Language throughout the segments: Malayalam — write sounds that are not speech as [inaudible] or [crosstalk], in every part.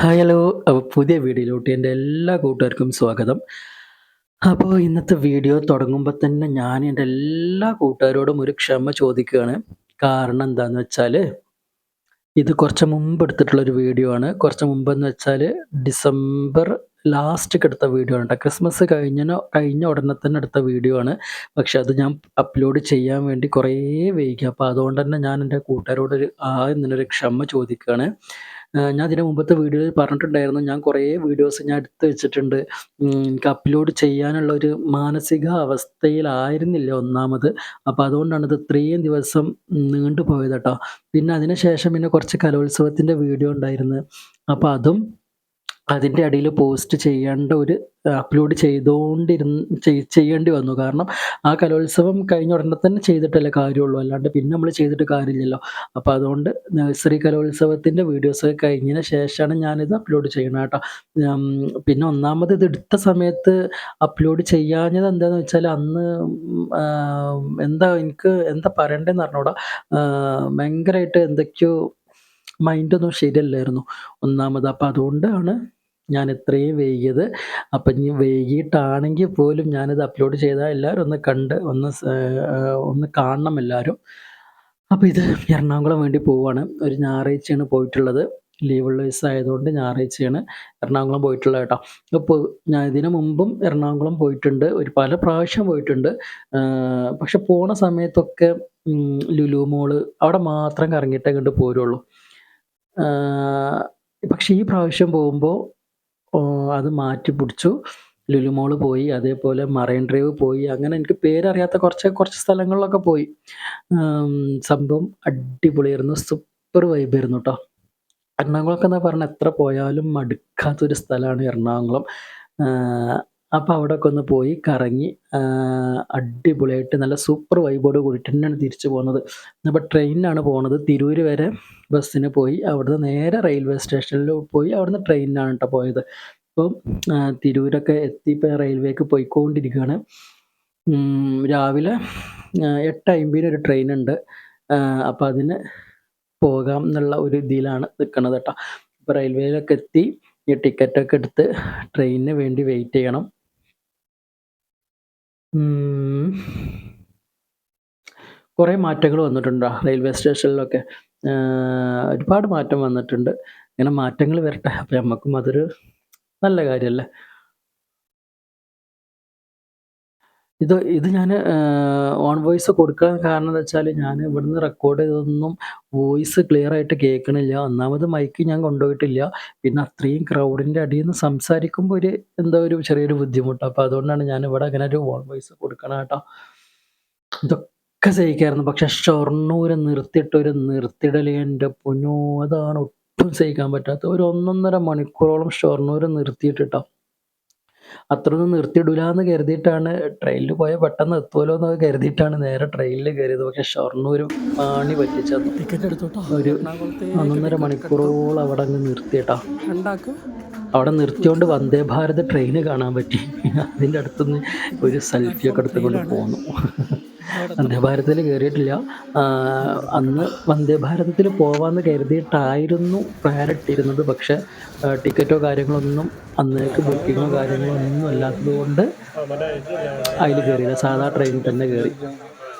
ഹായ് ഹലോ അപ്പോൾ പുതിയ വീഡിയോയിലോട്ട് എന്റെ എല്ലാ കൂട്ടുകാർക്കും സ്വാഗതം. അപ്പോൾ ഇന്നത്തെ വീഡിയോ തുടങ്ങുമ്പോൾ തന്നെ ഞാൻ എന്റെ എല്ലാ കൂട്ടുകാരോടും ഒരു ക്ഷമ ചോദിക്കുകയാണ്. കാരണം എന്താണെന്ന് വെച്ചാൽ ഇത് കുറച്ച് മുമ്പ് എടുത്തിട്ടുള്ളൊരു വീഡിയോ ആണ്. കുറച്ച് മുമ്പെന്ന് വെച്ചാൽ ഡിസംബർ ലാസ്റ്റൊക്കെ എടുത്ത വീഡിയോ ആണ് ക്രിസ്മസ് കഴിഞ്ഞ കഴിഞ്ഞ ഉടനെ തന്നെ എടുത്ത വീഡിയോ ആണ്. പക്ഷെ അത് ഞാൻ അപ്ലോഡ് ചെയ്യാൻ വേണ്ടി കുറേ വൈകി. അപ്പോൾ അതുകൊണ്ട് തന്നെ ഞാൻ എന്റെ കൂട്ടുകാരോട് ഒരു എന്നൊരു തന്നെ ക്ഷമ ചോദിക്കുകയാണ്. ഞാൻ ഇതിന് മുമ്പത്തെ വീഡിയോയിൽ പറഞ്ഞിട്ടുണ്ടായിരുന്നു. ഞാൻ കുറേ വീഡിയോസ് ഞാൻ എടുത്തു വെച്ചിട്ടുണ്ട്. എനിക്ക് അപ്ലോഡ് ചെയ്യാനുള്ള ഒരു മാനസിക അവസ്ഥയിലായിരുന്നില്ല ഒന്നാമത്. അപ്പോൾ അതുകൊണ്ടാണ് ഇത് ഇത്രയും ദിവസം നീണ്ടു പോയത് കേട്ടോ. പിന്നെ അതിനുശേഷം പിന്നെ കുറച്ച് കലോത്സവത്തിന്റെ വീഡിയോ ഉണ്ടായിരുന്നു. അപ്പോൾ അതും അതിന്റെ അടിയിൽ പോസ്റ്റ് ചെയ്യേണ്ട ഒരു അപ്ലോഡ് ചെയ്തുകൊണ്ടിരുന്ന് ചെയ്യേണ്ടി വന്നു. കാരണം ആ കലോത്സവം കഴിഞ്ഞ ഉടനെ തന്നെ ചെയ്തിട്ടല്ലേ കാര്യമുള്ളൂ. അല്ലാണ്ട് പിന്നെ നമ്മൾ ചെയ്തിട്ട് കാര്യമില്ലല്ലോ. അപ്പോൾ അതുകൊണ്ട് നഴ്സറി കലോത്സവത്തിന്റെ വീഡിയോസ് കഴിഞ്ഞതിന് ശേഷമാണ് ഞാനിത് അപ്ലോഡ് ചെയ്യണം കേട്ടോ. പിന്നെ ഒന്നാമത് ഇത് എടുത്ത സമയത്ത് അപ്ലോഡ് ചെയ്യാഞ്ഞത് എന്താണെന്ന് വെച്ചാൽ അന്ന് എന്താ എനിക്ക് എന്താ പറയണ്ടതെന്ന് അറിഞ്ഞൂടാ. ഭയങ്കരമായിട്ട് എന്തൊക്കെയോ മൈൻഡൊന്നും ശരിയല്ലായിരുന്നു ഒന്നാമത്. അപ്പോൾ അതുകൊണ്ടാണ് ഞാൻ ഇത്രയും വൈകിയത്. അപ്പം ഇനി വൈകിട്ടാണെങ്കിൽ പോലും ഞാനിത് അപ്ലോഡ് ചെയ്താൽ എല്ലാവരും ഒന്ന് കണ്ട് ഒന്ന് ഒന്ന് കാണണം എല്ലാവരും. അപ്പോൾ ഇത് എറണാകുളം വേണ്ടി പോവുകയാണ് ഒരു ഞായറാഴ്ചയാണ് പോയിട്ടുള്ളത്. ലീവുള്ള ദിവസമായതുകൊണ്ട് ഞായറാഴ്ചയാണ് എറണാകുളം പോയിട്ടുള്ളത് കേട്ടോ. അപ്പോൾ ഞാൻ ഇതിനു മുമ്പും എറണാകുളം പോയിട്ടുണ്ട്. ഒരു പല പ്രാവശ്യം പോയിട്ടുണ്ട്. പക്ഷെ പോണ സമയത്തൊക്കെ ലുലു മോൾ അവിടെ മാത്രം കറങ്ങിയിട്ടേ കണ്ട് പോരുള്ളൂ. പക്ഷേ ഈ പ്രാവശ്യം പോകുമ്പോൾ അത് മാറ്റി പിടിച്ചു. ലുലു മോൾ പോയി അതേപോലെ മറൈൻ ഡ്രൈവ് പോയി. അങ്ങനെ എനിക്ക് പേരറിയാത്ത കുറച്ച് കുറച്ച് സ്ഥലങ്ങളിലൊക്കെ പോയി. സംഭവം അടിപൊളിയായിരുന്നു. സൂപ്പർ വൈബായിരുന്നു കേട്ടോ എറണാകുളമൊക്കെ എന്നാ പറഞ്ഞാൽ എത്ര പോയാലും മടുക്കാത്തൊരു സ്ഥലമാണ് എറണാകുളം. അപ്പോൾ അവിടെയൊക്കെ ഒന്ന് പോയി കറങ്ങി അടിപൊളിയായിട്ട് നല്ല സൂപ്പർ വൈബോട് കൂടിയിട്ട് തന്നെയാണ് തിരിച്ചു പോകുന്നത്. അപ്പോൾ ട്രെയിനിലാണ് പോകുന്നത് തിരൂര് വരെ ബസ്സിന് പോയി അവിടുന്ന് നേരെ റെയിൽവേ സ്റ്റേഷനിൽ പോയി അവിടുന്ന് ട്രെയിനിനാണ് കേട്ടോ പോയത്. ഇപ്പോൾ തിരൂരൊക്കെ എത്തി ഇപ്പോൾ റെയിൽവേക്ക് പോയിക്കൊണ്ടിരിക്കുകയാണ് രാവിലെ എട്ട് അമ്പതിന് ഒരു ട്രെയിൻ ഉണ്ട് അപ്പോൾ അതിന് പോകാം എന്നുള്ള ഒരു ഇതിലാണ് നിൽക്കുന്നത് കേട്ടോ ഇപ്പോൾ റെയിൽവേയിലൊക്കെ എത്തി ഈ ടിക്കറ്റൊക്കെ എടുത്ത് ട്രെയിനിന് വേണ്ടി വെയിറ്റ് ചെയ്യണം. കുറേ മാറ്റങ്ങൾ വന്നിട്ടുണ്ടോ റെയിൽവേ സ്റ്റേഷനിലൊക്കെ. ഒരുപാട് മാറ്റം വന്നിട്ടുണ്ട്. ഇങ്ങനെ മാറ്റങ്ങൾ വരട്ടെ. അപ്പം നമുക്കും അതൊരു നല്ല കാര്യമല്ലേ ഇത് ഇത് ഞാൻ ഓൺ വോയിസ് കൊടുക്കാൻ കാരണം എന്ന് വെച്ചാൽ ഞാൻ ഇവിടുന്ന് റെക്കോർഡ് ചെയ്തതൊന്നും വോയിസ് ക്ലിയർ ആയിട്ട് കേൾക്കണില്ല. ഒന്നാമത് മൈക്ക് ഞാൻ കൊണ്ടുപോയിട്ടില്ല. പിന്നെ അത്രയും ക്രൗഡിന്റെ അടിയിൽ നിന്ന് സംസാരിക്കുമ്പോൾ ഒരു എന്തോ ഒരു ചെറിയൊരു ബുദ്ധിമുട്ട്. അപ്പോൾ അതുകൊണ്ടാണ് ഞാൻ ഇവിടെ അങ്ങനെ ഒരു ഓൺ വോയിസ് കൊടുക്കണം കേട്ടോ. ഇതൊക്കെ സഹിക്കായിരുന്നു. പക്ഷെ ഷൊർണൂർ നിർത്തിയിട്ട് ഒരു നിർത്തിടൽ എന്റെ പൊന്നോ അതാണ് ഒട്ടും സഹിക്കാൻ പറ്റാത്ത. ഒരു ഒന്നൊന്നര മണിക്കൂറോളം ഷൊർണൂർ നിർത്തിയിട്ടിട്ടോ. അത്രയൊന്നും നിർത്തിയിടൂലെന്ന് കരുതിയിട്ടാണ് ട്രെയിനിൽ പോയാൽ പെട്ടെന്ന് എത്തുമല്ലോ എന്നൊക്കെ കരുതിയിട്ടാണ് നേരെ ട്രെയിനിൽ കയറിയത്. പക്ഷെ ഷൊർണൂർ പാണി പറ്റിച്ചത് ടിക്കറ്റ് എടുത്തോട്ടോ? ഒരു ഒന്നൊന്നര മണിക്കൂറോളം അവിടെ അങ്ങ് നിർത്തിയിട്ടാ. അവിടെ നിർത്തിയോണ്ട് വന്ദേ ഭാരത് ട്രെയിന് കാണാൻ പറ്റി. അതിന്റെ അടുത്തുനിന്ന് ഒരു സെൽഫിയൊക്കെ എടുത്തുകൊണ്ട് പോന്നു. വന്ദേ ഭാരതത്തിൽ കയറിയിട്ടില്ല. അന്ന് വന്ദേ ഭാരതത്തിൽ പോവാന്ന് കരുതിയിട്ടായിരുന്നു പ്ലാൻ ഇട്ടിരുന്നത് പക്ഷെ ടിക്കറ്റോ കാര്യങ്ങളൊന്നും അന്നേക്ക് ബുക്കിങ്ങോ കാര്യങ്ങളോ ഒന്നും അല്ലാത്തത് കൊണ്ട് അതിൽ കയറിയില്ല. സാധാ ട്രെയിനിൽ തന്നെ കയറി.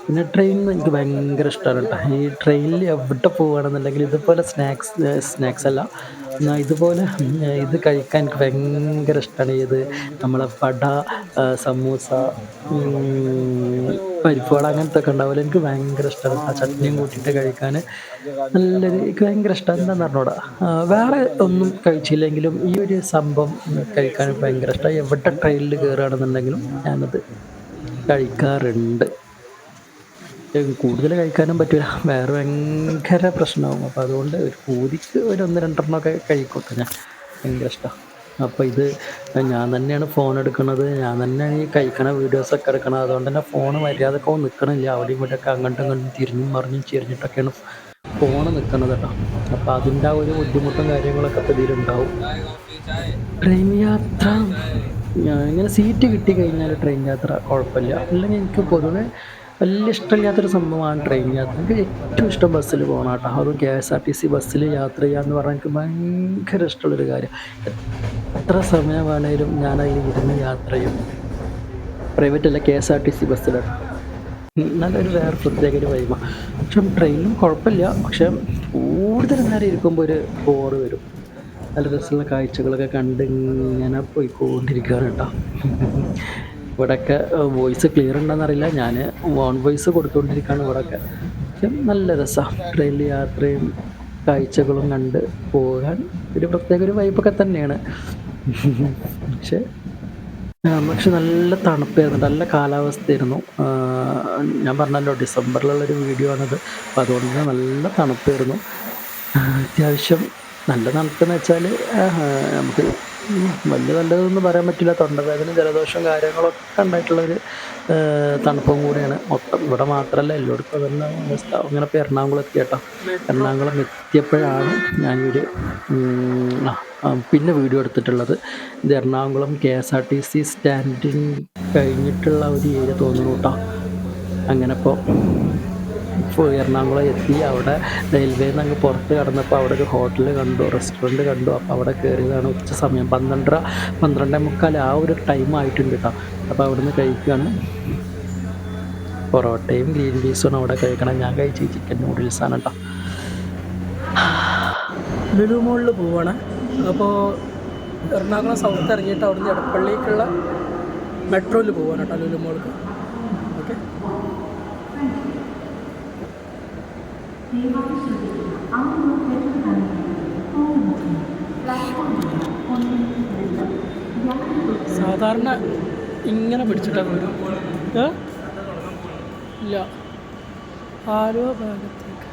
പിന്നെ ട്രെയിൻ എനിക്ക് ഭയങ്കര ഇഷ്ടമാണ് കേട്ടോ. ഈ ട്രെയിനിൽ എവിടെ പോവുകയാണെന്നുണ്ടെങ്കിൽ ഇതുപോലെ സ്നാക്സ് സ്നാക്സ് അല്ല. ഇതുപോലെ ഇത് കഴിക്കാൻ എനിക്ക് ഭയങ്കര ഇഷ്ടമാണ് ഇത് നമ്മളെ പട സമൂസ പരിപ്പുകൾ അങ്ങനത്തെ ഒക്കെ ഉണ്ടാവില്ല എനിക്ക് ഭയങ്കര ഇഷ്ടമാണ് ആ ചട്നിയും കൂട്ടിയിട്ട് കഴിക്കാൻ നല്ലൊരു എനിക്ക് ഭയങ്കര ഇഷ്ടം. എന്താണെന്ന് പറഞ്ഞൂടാ വേറെ ഒന്നും കഴിച്ചില്ലെങ്കിലും ഈ ഒരു സംഭവം കഴിക്കാൻ ഭയങ്കര ഇഷ്ടമാണ് എവിടെ ട്രെയിനിൽ കയറുകയാണെന്നുണ്ടെങ്കിലും ഞാനത് കഴിക്കാറുണ്ട്. കൂടുതൽ കഴിക്കാനും പറ്റില്ല വേറെ ഭയങ്കര പ്രശ്നമാകും അപ്പോൾ അതുകൊണ്ട് ഒരു പൂതിക്ക് ഒരു ഒന്ന് രണ്ടെണ്ണമൊക്കെ കഴിക്കട്ടെ ഞാൻ. ഭയങ്കര ഇഷ്ടമാണ് അപ്പോൾ ഇത് ഞാൻ തന്നെയാണ് ഫോൺ എടുക്കുന്നത് ഞാൻ തന്നെയാണ് ഈ കഴിക്കണ വീഡിയോസൊക്കെ എടുക്കണത്. അതുകൊണ്ട് തന്നെ ഫോൺ മര്യാദയ്ക്ക് നിൽക്കണില്ല അവിടെയും ഇവിടെയൊക്കെ അങ്ങോട്ടും ഇങ്ങോട്ടും തിരിഞ്ഞും മറിഞ്ഞും ചിരിഞ്ഞിട്ടൊക്കെയാണ് ഫോൺ നിൽക്കുന്നത് കേട്ടോ അപ്പോൾ അതിന്റെ ആ ഒരു ബുദ്ധിമുട്ടും കാര്യങ്ങളൊക്കെ ഇപ്പോൾ ഇതിലുണ്ടാവും. ട്രെയിൻ യാത്ര. ഇങ്ങനെ സീറ്റ് കിട്ടി കഴിഞ്ഞാൽ ട്രെയിൻ യാത്ര കുഴപ്പമില്ല. അല്ലെങ്കിൽ എനിക്ക് പൊതുവെ വലിയ ഇഷ്ടമില്ലാത്തൊരു സംഭവമാണ് ട്രെയിൻ യാത്ര. എനിക്ക് ഏറ്റവും ഇഷ്ടം ബസ്സിൽ പോകണം കേട്ടോ. അതും K S R T C ബസ്സിൽ യാത്ര ചെയ്യുക എന്ന് പറഞ്ഞാൽ എനിക്ക് ഭയങ്കര ഇഷ്ടമുള്ളൊരു കാര്യം. എത്ര സമയം വേണേലും ഞാൻ അതിൽ ഇരുന്ന് യാത്ര ചെയ്യും. പ്രൈവറ്റ് അല്ല K S R T C ബസ്സിലാണ് നല്ലൊരു വേറെ പ്രത്യേക ഒരു വൈമ പക്ഷെ ട്രെയിനിലും കുഴപ്പമില്ല. പക്ഷെ കൂടുതൽ നേരം ഇരിക്കുമ്പോൾ ഒരു ബോറ് വരും. നല്ല രസമുള്ള കാഴ്ചകളൊക്കെ കണ്ട് ഇങ്ങനെ പോയിക്കൊണ്ടിരിക്കുകയാണ് കേട്ടോ. ഇവിടെയൊക്കെ വോയിസ് ക്ലിയർ ഉണ്ടോയെന്നറിയില്ല ഞാൻ ഓൺ വോയിസ് കൊടുത്തുകൊണ്ടിരിക്കുകയാണ് ഇവിടെയൊക്കെ പക്ഷെ നല്ല രസമാണ് ട്രെയിനിൽ യാത്രയും കാഴ്ചകളും കണ്ട് പോകാൻ. ഒരു പ്രത്യേക ഒരു വൈബൊക്കെ തന്നെയാണ്. പക്ഷേ പക്ഷെ നല്ല തണുപ്പായിരുന്നു. നല്ല കാലാവസ്ഥയായിരുന്നു. ഞാൻ പറഞ്ഞല്ലോ ഡിസംബറിലുള്ളൊരു വീഡിയോ ആണത്. അപ്പം അതുകൊണ്ട് തന്നെ നല്ല തണുപ്പായിരുന്നു. അത്യാവശ്യം നല്ല തണുപ്പെന്ന് വെച്ചാൽ നമുക്ക് വലിയ നല്ലതൊന്നും പറയാൻ പറ്റില്ല. തൊണ്ടവേദന ജലദോഷം കാര്യങ്ങളൊക്കെ ഉണ്ടായിട്ടുള്ളൊരു തണുപ്പും കൂടിയാണ്. മൊത്തം ഇവിടെ മാത്രമല്ല എല്ലായിടത്തും അതന്നെ അവസ്ഥ. അങ്ങനെ ഇപ്പോൾ എറണാകുളം എത്തി കേട്ടോ. എറണാകുളം എത്തിയപ്പോഴാണ് ഞാനൊരു പിന്നെ വീഡിയോ എടുത്തിട്ടുള്ളത്. ഇത് Ernakulam K S R T C standing കഴിഞ്ഞിട്ടുള്ള ഒരു ഏരിയ തോന്നുന്നു കേട്ടോ. അങ്ങനെ ഇപ്പോൾ എറണാകുളം എത്തി അവിടെ റെയിൽവേയിൽ നിന്ന് അങ്ങ് പുറത്ത് കടന്നപ്പോൾ അവിടെ ഒരു ഹോട്ടൽ കണ്ടു റെസ്റ്റോറന്റ് കണ്ടു. അപ്പോൾ അവിടെ കയറിയതാണ് ഉച്ച സമയം. പന്ത്രണ്ടര പന്ത്രണ്ടേ മുക്കാൽ ആ ഒരു ടൈം ആയിട്ടുണ്ട് കേട്ടോ അപ്പോൾ അവിടെ നിന്ന് കഴിക്കുകയാണ് പൊറോട്ടയും ഗ്രീൻ പീസും അവിടെ കഴിക്കണം. ഞാൻ കഴിച്ച ചിക്കൻ നൂഡിൽസാണ് കേട്ടോ ലുലു മോളിൽ പോവാണ്. അപ്പോൾ എറണാകുളം സൗത്ത് ഇറങ്ങിയിട്ട് അവിടുന്ന് എടപ്പള്ളിക്കുള്ള മെട്രോയിൽ പോവാണ് കേട്ടോ ലുലു മോൾക്ക് സാധാരണ ഇങ്ങനെ പിടിച്ചിട്ടാണ് വരും? ഇല്ല. ആരോ ഭാഗത്തേക്ക്.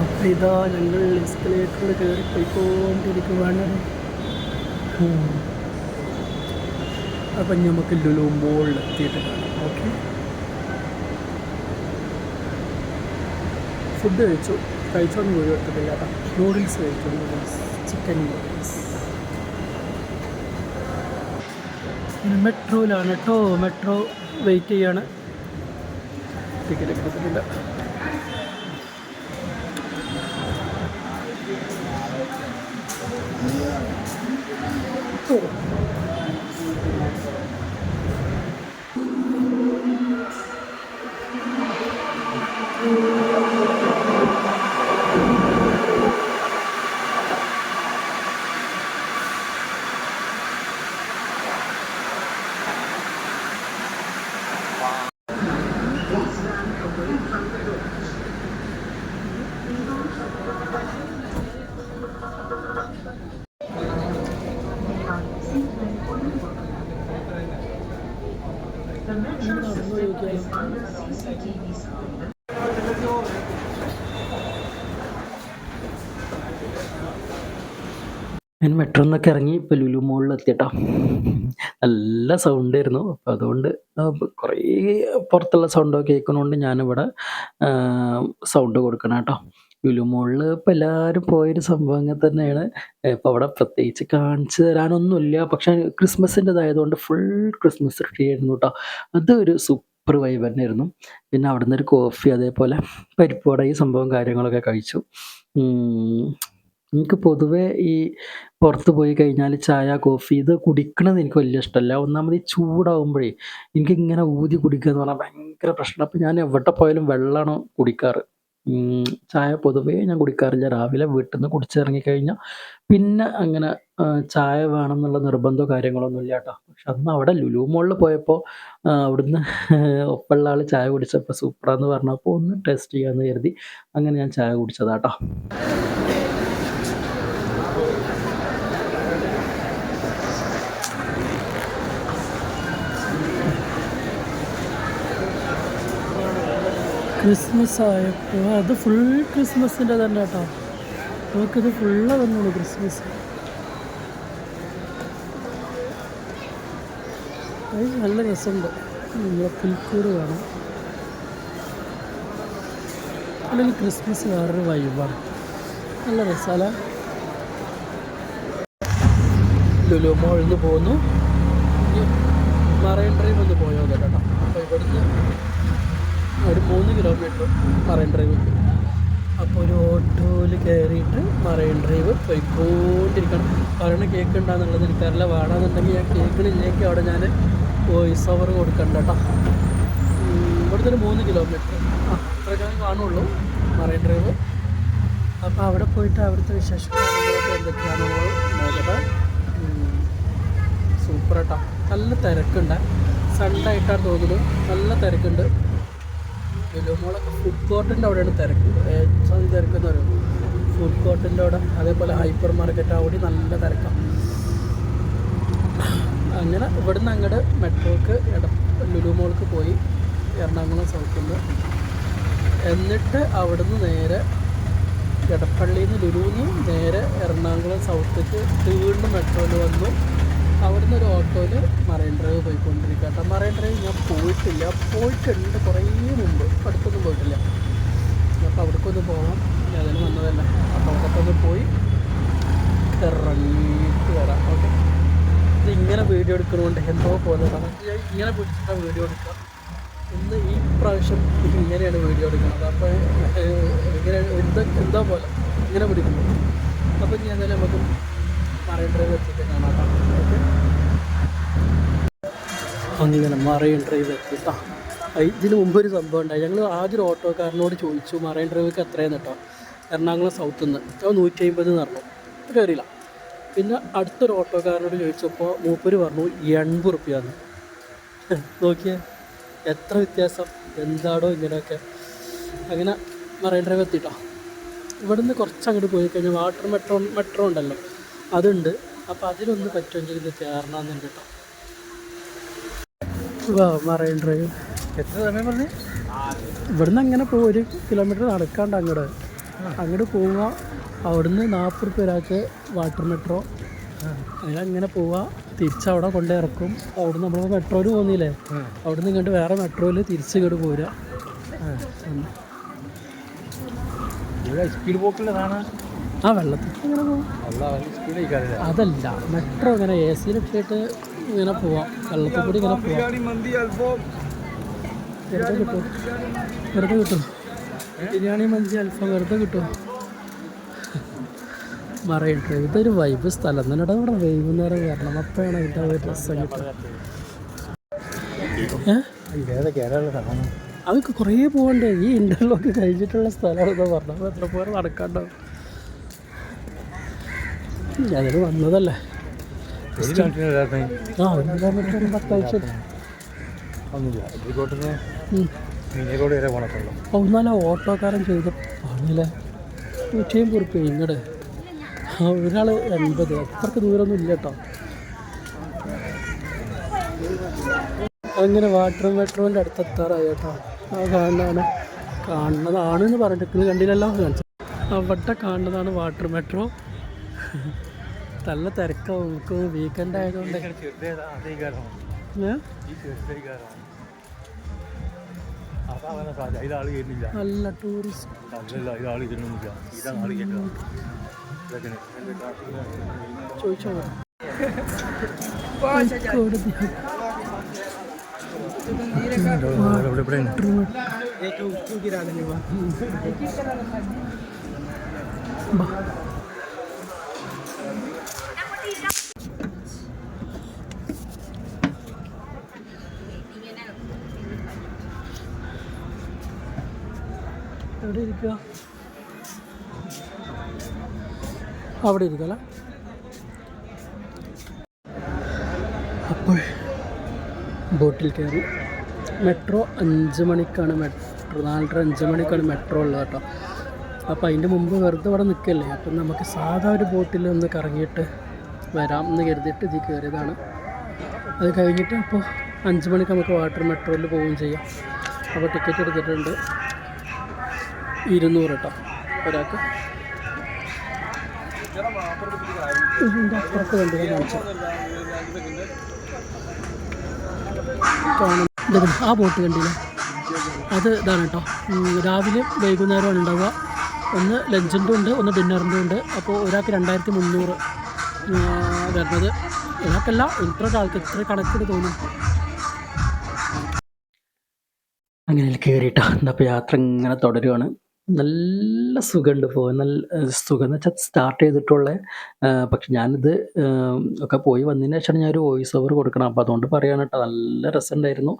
അപ്പം ഇതാ ഞങ്ങൾ എസ്കലേറ്ററിൽ കയറി പോയിക്കൊണ്ടിരിക്കുവാണ്. അപ്പം നമുക്ക് ലുലു മോളിൽ എത്തിയിട്ട് ഓക്കെ? ഫുഡ് കഴിച്ചു. കഴിച്ചോന്ന് വീഡിയോ എടുത്തിട്ടില്ല കേട്ടോ. നൂഡിൽസ് കഴിച്ചു. നൂഡിൽസ് ചിക്കൻ നൂഡിൽസ് മെട്രോയിലാണ് കേട്ടോ. മെട്രോ വെയിറ്റ് ചെയ്യാണ്. ടിക്കറ്റ് കിട്ടത്തില്ല നടന്നു ഞാൻ മെട്രോ എന്നൊക്കെ ഇറങ്ങി ഇപ്പോൾ ലുലു മോളിൽ എത്തിയിട്ടോ നല്ല സൗണ്ട് ആയിരുന്നു. അപ്പോൾ അതുകൊണ്ട് കുറേ പുറത്തുള്ള സൗണ്ടൊക്കെ കേൾക്കുന്നതുകൊണ്ട് ഞാനിവിടെ സൗണ്ട് കൊടുക്കണം കേട്ടോ. ലുലു മോളിൽ ഇപ്പോൾ എല്ലാവരും പോയൊരു സംഭവം അങ്ങനെ തന്നെയാണ്. ഇപ്പോൾ അവിടെ പ്രത്യേകിച്ച് കാണിച്ചു തരാനൊന്നുമില്ല. പക്ഷേ ക്രിസ്മസിന്റെതായതുകൊണ്ട് ഫുൾ ക്രിസ്മസ് ട്രീ ആയിരുന്നു കേട്ടോ. അതൊരു സൂപ്പർ വൈബ് തന്നെയായിരുന്നു. പിന്നെ അവിടെ ഒരു കോഫി അതേപോലെ പരിപ്പ് വട ഈ സംഭവം കാര്യങ്ങളൊക്കെ കഴിച്ചു. എനിക്ക് പൊതുവേ ഈ പുറത്ത് പോയി കഴിഞ്ഞാൽ ചായ കോഫി ഇത് കുടിക്കണത് എനിക്ക് വലിയ ഇഷ്ടമല്ല ഒന്നാമത് ഈ ചൂടാവുമ്പോഴേ എനിക്കിങ്ങനെ ഊതി കുടിക്കുക എന്ന് പറഞ്ഞാൽ ഭയങ്കര പ്രശ്നം. അപ്പം ഞാൻ എവിടെ പോയാലും വെള്ളമാണ് കുടിക്കാറ്. ചായ പൊതുവേ ഞാൻ കുടിക്കാറില്ല. രാവിലെ വീട്ടിൽ നിന്ന് കുടിച്ചിറങ്ങിക്കഴിഞ്ഞാൽ പിന്നെ അങ്ങനെ ആ, ചായ വേണം എന്നുള്ള നിർബന്ധമോ കാര്യങ്ങളൊന്നും ഇല്ല കേട്ടോ പക്ഷെ അന്ന് അവിടെ ലുലു മോളിൽ പോയപ്പോൾ അവിടുന്ന് [laughs] ഒപ്പമുള്ള ആൾ ചായ കുടിച്ചപ്പോൾ സൂപ്പറാന്ന് പറഞ്ഞപ്പോൾ ഒന്ന് ടെസ്റ്റ് ചെയ്യാമെന്ന് കരുതി അങ്ങനെ ഞാൻ ചായ കുടിച്ചതാട്ടോ ക്രിസ്മസ് ആയപ്പോൾ അത് ഫുൾ ക്രിസ്മസിന്റെ തന്നെ കേട്ടോ നമുക്കിത് ഫുള്ള് തന്നെയാണ് ക്രിസ്മസ്. അത് നല്ല രസമുണ്ട്. നമ്മളെ പുൽക്കൂട് കാണാം. അല്ലെങ്കിൽ ക്രിസ്മസ് വേറൊരു വൈബാണ് നല്ല രസമല്ല? ലുലു മോളിൽ നിന്ന് പോകുന്നു. മറൈൻ ഡ്രൈവ് ഒന്ന് പോയോ കേട്ടോ. അപ്പോൾ ഇവിടുന്ന് ഒരു മൂന്ന് കിലോമീറ്റർ മറൈൻ ഡ്രൈവ് അപ്പോൾ ഒരു ഓട്ടോയിൽ കയറിയിട്ട് മറൈൻ ഡ്രൈവ് പോയിക്കൊണ്ടിരിക്കണം. പറയണ കേക്ക് ഉണ്ടാകുന്നുള്ളത് എനിക്കറിയില്ല. വേണമെന്നുണ്ടെങ്കിൽ ഞാൻ കേൾക്കണില്ലെങ്കിൽ അവിടെ ഞാൻ വോയിസ് ഓവർ കൊടുക്കണ്ട കേട്ടോ ഇവിടുത്തെ ഒരു മൂന്ന് കിലോമീറ്റർ ആ അത്രയൊക്കെ കാണുള്ളൂ മറൈൻ ഡ്രൈവ് അപ്പോൾ അവിടെ പോയിട്ട് അവിടുത്തെ വിശേഷം കാര്യങ്ങളൊക്കെ എന്തൊക്കെയാണെന്ന് നോക്കട്ടെ സൂപ്പർ കേട്ടോ നല്ല തിരക്കുണ്ട്. സൺഡേ ആയിട്ടാണ് തോന്നുന്നു. നല്ല തിരക്കുണ്ട്. ലുലുമോളൊക്കെ ഫുഡ് കോർട്ടിന്റെ അവിടെയാണ് തിരക്ക്. ഏറ്റവും തിരക്കെന്ന് പറയുന്നത് ഫുഡ് കോർട്ടിന്റെ അവിടെ അതേപോലെ ഹൈപ്പർ മാർക്കറ്റ് അവിടെ നല്ല തിരക്കാണ് അങ്ങനെ ഇവിടുന്ന് അങ്ങോട്ട് മെട്രോക്ക് ഇട ലുലു ലുലുമോൾക്ക് പോയി എറണാകുളം സൗത്തിൽ എന്നിട്ട് അവിടുന്ന് നേരെ എടപ്പള്ളിയിൽ നിന്ന് ലുലുന്ന് നേരെ എറണാകുളം സൗത്തേക്ക് വീണ്ടും മെട്രോയിൽ വന്നു. അവിടുന്ന് ഒരു ഓട്ടോയിൽ മറൈൻ ഡ്രൈവ് പോയിക്കൊണ്ടിരിക്കുക. കേട്ടോ മറൈൻ ഡ്രൈവ് ഞാൻ പോയിട്ടില്ല. പോയിട്ടുണ്ട് കുറേ മുമ്പ്. അടുത്തൊന്നും പോയിട്ടില്ല. അപ്പോൾ അവിടേക്കൊന്ന് പോകാം ഞാൻ അതിന് വന്നതല്ല. അപ്പോൾ അവിടേക്കൊന്ന് പോയി ഇറങ്ങിയിട്ട് വരാം. ഓക്കെ? ഇങ്ങനെ വീഡിയോ എടുക്കണോണ്ട് എന്തോ പോലെ ഇങ്ങനെ പിടിച്ചിട്ടാണ് വീഡിയോ എടുക്കാം ഇന്ന് ഈ പ്രാവശ്യം ഇങ്ങനെയാണ് വീഡിയോ എടുക്കുന്നത്. അപ്പോൾ ഇങ്ങനെ എന്താ എന്തോ പോലെ ഇങ്ങനെ പിടിക്കുന്നു. അപ്പോൾ ഞാൻ നമുക്ക് മറൈൻ ഡ്രൈവ് എത്തിയിട്ട് കാണാം കേട്ടോ ഓക്കെ അങ്ങനെ മറൈൻ ഡ്രൈവ് എത്തിട്ടോ ഇതിന് മുമ്പ് ഒരു സംഭവം ഉണ്ടായി. ഞങ്ങൾ ആദ്യം ഓട്ടോക്കാരനോട് ചോദിച്ചു മറൈൻ ഡ്രൈവ്ക്ക് എത്രയാണ് കേട്ടോ? എറണാകുളം സൗത്തിൽ നിന്ന് അപ്പോൾ നൂറ്റി അമ്പത് എന്ന് പറഞ്ഞു കയറിയില്ല പിന്നെ അടുത്തൊരു ഓട്ടോക്കാരനോട് ചോദിച്ചപ്പോൾ മൂപ്പര് പറഞ്ഞു എൺപത് റുപ്യാന്ന് നോക്കിയേ എത്ര വ്യത്യാസം? എന്താടോ ഇങ്ങനെയൊക്കെ. അങ്ങനെ മറൈൻ ഡ്രൈവ് എത്തിട്ടോ. ഇവിടുന്ന് കുറച്ച് അങ്ങോട്ട് പോയി കഴിഞ്ഞാൽ വാട്ടർ മെട്രോ മെട്രോ ഉണ്ടല്ലോ. അതുണ്ട്. അപ്പോൾ അതിലൊന്ന് പറ്റുമെങ്കിൽ ഇത് കയറണമെന്നുണ്ട് കേട്ടോ. Marine drive. എത്ര സമയം പറഞ്ഞു? ഇവിടുന്ന് അങ്ങനെ പോകും ഒരു കിലോമീറ്റർ നടക്കാണ്ട് അങ്ങോട്ട് അങ്ങോട്ട് പോവുക. അവിടുന്ന് നാൽപ്പത് റുപ്യ ഒരാൾക്ക് വാട്ടർ മെട്രോ. അതിലങ്ങനെ പോവുക. തിരിച്ചവിടെ കൊണ്ട് ഇറക്കും. അവിടുന്ന് നമ്മൾ മെട്രോയിൽ പോകുന്നില്ലേ? അവിടുന്ന് ഇങ്ങോട്ട് വേറെ മെട്രോയിൽ തിരിച്ച് ഇങ്ങോട്ട് പോരുക. സ്പീഡ് ആ വെള്ളത്തിൽ അങ്ങനെ പോകും അതല്ല മെട്രോ ഇങ്ങനെ എ സിയിലിട്ടിട്ട് ഇങ്ങനെ പോവാം. വെള്ളത്തിൽ കൂടി ഇങ്ങനെ പോവാം. കിട്ടും. വെറുതെ കിട്ടും. ബിരിയാണി മന്തി അൽഫാം വെറുതെ കിട്ടും. പറയട്ടെ ഇതൊരു വൈബ് സ്ഥലം തന്നെ ഇവിടെ വൈകുന്നേരം വരണം അപ്പോഴാണ് ഇതിന്റെ ഒരു രസം കിട്ടുക. അവർക്ക് കുറേ പോകണ്ടേ ഈ ഇന്റർലോക്ക് കഴിഞ്ഞിട്ടുള്ള സ്ഥലമാണെന്ന് പറഞ്ഞപ്പോൾ എത്ര പേര് നടക്കാണ്ടാവും. അതിന് വന്നതല്ലേ? എന്നാലും ഓട്ടോക്കാരൻ ചെയ്ത പണിയില്ലേ നൂറ്റി കുറിപ്പ് ഇങ്ങടെ ഒരാൾ എൺപത് അത്രയ്ക്ക് ദൂരമൊന്നും ഇല്ല കേട്ടോ അങ്ങനെ വാട്ടർ മെട്രോന്റെ അടുത്ത് എത്താറായി കേട്ടോ ആ കാണുന്നതാണ് എന്ന് പറഞ്ഞിട്ട് കണ്ടില്ലല്ലോ അവിടെ കാണുന്നതാണ് വാട്ടർ മെട്രോ നല്ല തിരക്കാവും. നമുക്ക് വീക്കെൻഡ് ആയതുകൊണ്ട്. നല്ല ടൂറിസ്റ്റ് ചോദിച്ചോ? ഈ ചെറുതേ കാലമാണ് അതാവാൻ സാധ്യത ഇതാൾ ചെയ്യുന്നില്ല നല്ല ടൂറിസ്റ്റ് അല്ലല്ല ഇതാൾ ഇരുന്നില്ല ഇതാണ് ആൾ കേട്ടത് ഇതൊക്കെ എന്റെ ട്രാഫിക് ചോദിച്ചോ കോടതി ഇവിടെ ഇവിടെ എവിടെ ഇരിക്കുക. അവിടെ ഇരിക്കല അപ്പോൾ ബോട്ടിൽ കയറി. മെട്രോ അഞ്ച് മണിക്കാണ് മെട്രോ നാലര അഞ്ച് മണിക്കാണ് മെട്രോ ഉള്ളത് കേട്ടോ. അപ്പോൾ അതിന്റെ മുമ്പ് വെറുതെ ഇവിടെ നിൽക്കല്ലേ? അപ്പം നമുക്ക് സാധാ ഒരു ബോട്ടിൽ ഒന്ന് കറങ്ങിയിട്ട് വരാം എന്ന് കരുതിയിട്ട് ഇതിൽ കയറിയതാണ്. അത് കഴിഞ്ഞിട്ട് അപ്പോൾ അഞ്ച് മണിക്ക് നമുക്ക് വാട്ടർ മെട്രോയിൽ പോവുകയും ചെയ്യാം. അപ്പോൾ ടിക്കറ്റ് എടുത്തിട്ടുണ്ട്. ഇരുന്നൂറ് കേട്ടോ ഒരാൾക്ക്. ആ ബോട്ട് കണ്ടില്ല? അത് ഇതാണ് കേട്ടോ രാവിലെ വൈകുന്നേരമാണ് ഉണ്ടാവുക. ഒന്ന് ലഞ്ചിന്റെ ഉണ്ട് ഒന്ന് ഡിന്നറിന്റെ ഉണ്ട്. അപ്പോൾ ഒരാൾക്ക് രണ്ടായിരത്തി മുന്നൂറ് വരുന്നത് ഒരാൾക്കല്ല ഇത്ര ആൾക്ക് ഇത്ര കണക്കിന് തോന്നും. അങ്ങനെ കയറിയിട്ടാ. അപ്പോൾ യാത്ര ഇങ്ങനെ തുടരുകയാണ് നല്ല സുഖമുണ്ട് പോകാൻ നല്ല സുഖം എന്ന് വെച്ചാൽ സ്റ്റാർട്ട് ചെയ്തിട്ടുള്ള പക്ഷെ ഞാനിത് ഒക്കെ പോയി വന്നതിന് ശേഷമാണ് ഒരു വോയിസ് ഓവർ കൊടുക്കണം അപ്പോൾ അതുകൊണ്ട് പറയുകയാണ് കേട്ടോ നല്ല രസമുണ്ടായിരുന്നു.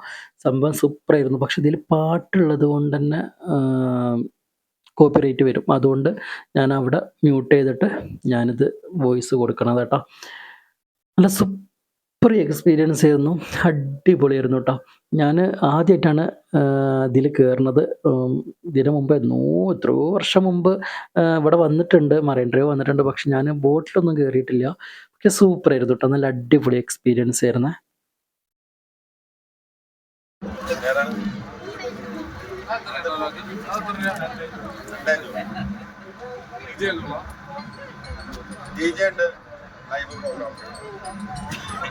സംഭവം സൂപ്പറായിരുന്നു പക്ഷെ ഇതിൽ പാട്ടുള്ളത് കൊണ്ട് തന്നെ കോപ്പിറൈറ്റ് വരും. അതുകൊണ്ട് ഞാൻ അവിടെ മ്യൂട്ട് ചെയ്തിട്ട് ഞാനിത് വോയിസ് കൊടുക്കണം കേട്ടോ നല്ല സൂപ്പർ എക്സ്പീരിയൻസ് ആയിരുന്നു. അടിപൊളിയായിരുന്നു കേട്ടോ ഞാൻ ആദ്യമായിട്ടാണ് ഇതിൽ കയറുന്നത് ഇതിന് മുമ്പ് എന്നോ എത്രയോ വർഷം മുമ്പ് ഇവിടെ വന്നിട്ടുണ്ട് മറൈൻ ഡ്രൈവ് വന്നിട്ടുണ്ട്. പക്ഷെ ഞാൻ ബോട്ടിലൊന്നും കയറിയിട്ടില്ല പക്ഷെ സൂപ്പർ ആയിരുന്നു കേട്ടോ നല്ല അടിപൊളി എക്സ്പീരിയൻസ് ആയിരുന്നേ. ഡിജെ ഉണ്ട്. Live programme.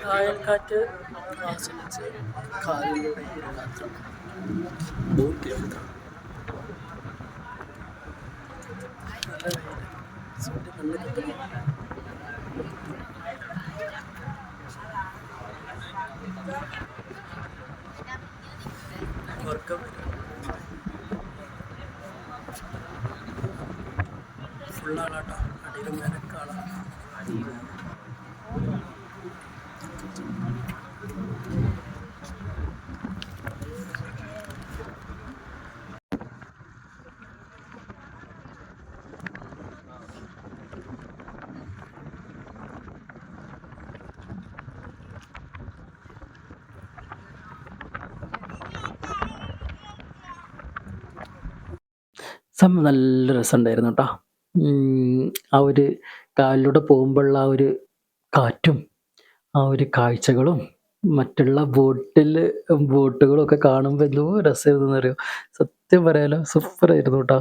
കായൽക്കാറ്റ് ആസ്വദിച്ച് കായലിലൂടെ യാത്ര കിലോമീറ്റർ നല്ല വെയിൽ. നല്ല ഉറക്കം ഫുള്ളാണ് സംഭവം നല്ല രസമുണ്ടായിരുന്നു കേട്ടോ ആ ഒരു കാലിലൂടെ പോകുമ്പോഴുള്ള ആ ഒരു കാറ്റും ആ ഒരു കാഴ്ചകളും മറ്റുള്ള ബോട്ടിൽ ബോട്ടുകളൊക്കെ കാണുമ്പോൾ എന്തോ രസമായിരുന്നു അറിയോ സത്യം പറയാലോ സൂപ്പറായിരുന്നു കേട്ടോ